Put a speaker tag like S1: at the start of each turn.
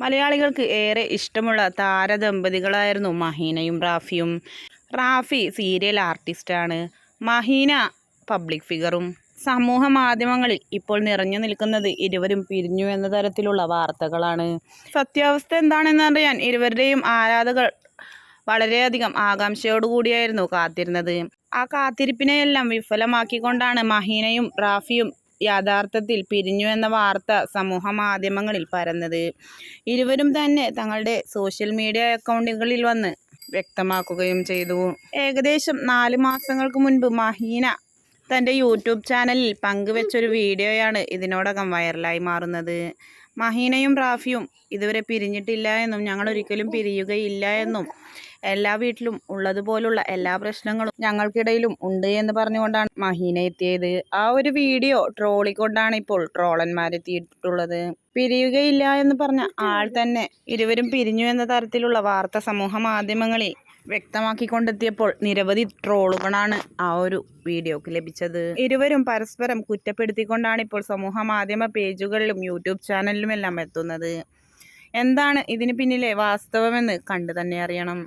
S1: മലയാളികൾക്ക് ഏറെ ഇഷ്ടമുള്ള താരദമ്പതികളായിരുന്നു മഹീനയും റാഫിയും. റാഫി സീരിയൽ ആർട്ടിസ്റ്റാണ് മഹീന പബ്ലിക് ഫിഗറും സമൂഹ മാധ്യമങ്ങളിൽ ഇപ്പോൾ നിറഞ്ഞു നിൽക്കുന്നത് ഇരുവരും പിരിഞ്ഞു എന്ന തരത്തിലുള്ള വാർത്തകളാണ്. സത്യാവസ്ഥ എന്താണെന്നറിയാൻ ഇരുവരുടെയും ആരാധകർ വളരെയധികം ആകാംക്ഷയോടുകൂടിയായിരുന്നു കാത്തിരുന്നത്. ആ കാത്തിരിപ്പിനെയെല്ലാം വിഫലമാക്കിക്കൊണ്ടാണ് മഹീനയും റാഫിയും യാഥാർത്ഥത്തിൽ പിരിഞ്ഞു എന്ന വാർത്ത സമൂഹ മാധ്യമങ്ങളിൽ പരന്നത്. ഇരുവരും തന്നെ തങ്ങളുടെ സോഷ്യൽ മീഡിയ അക്കൗണ്ടുകളിൽ വന്ന് വ്യക്തമാക്കുകയും ചെയ്തു. ഏകദേശം നാല് മാസങ്ങൾക്ക് മുൻപ് മഹീന തന്റെ യൂട്യൂബ് ചാനലിൽ പങ്കുവെച്ചൊരു വീഡിയോയാണ് ഇതിനോടകം വൈറലായി മാറുന്നത്. മഹീനയും റാഫിയും ഇതുവരെ പിരിഞ്ഞിട്ടില്ല എന്നും ഞങ്ങൾ ഒരിക്കലും പിരിയുകയില്ല എന്നും എല്ലാ വീട്ടിലും ഉള്ളതുപോലുള്ള എല്ലാ പ്രശ്നങ്ങളും ഞങ്ങൾക്കിടയിലും ഉണ്ട് എന്ന് പറഞ്ഞുകൊണ്ടാണ് മഹീന എത്തിയത്. ആ ഒരു വീഡിയോ ട്രോളിക്കൊണ്ടാണ് ഇപ്പോൾ ട്രോളന്മാരെത്തിയിട്ടുള്ളത്. പിരിയുകയില്ല എന്ന് പറഞ്ഞ ആൾ തന്നെ ഇരുവരും പിരിഞ്ഞു എന്ന തരത്തിലുള്ള വാർത്ത സമൂഹ മാധ്യമങ്ങളിൽ വ്യക്തമാക്കിക്കൊണ്ടെത്തിയപ്പോൾ നിരവധി ട്രോളുകളാണ് ആ ഒരു വീഡിയോക്ക് ലഭിച്ചത്. ഇരുവരും പരസ്പരം കുറ്റപ്പെടുത്തിക്കൊണ്ടാണ് ഇപ്പോൾ സമൂഹ മാധ്യമ പേജുകളിലും യൂട്യൂബ് ചാനലിലും എല്ലാം എത്തുന്നത്. എന്താണ് ഇതിന് പിന്നിലെ വാസ്തവമെന്ന് കണ്ടു തന്നെ അറിയണം.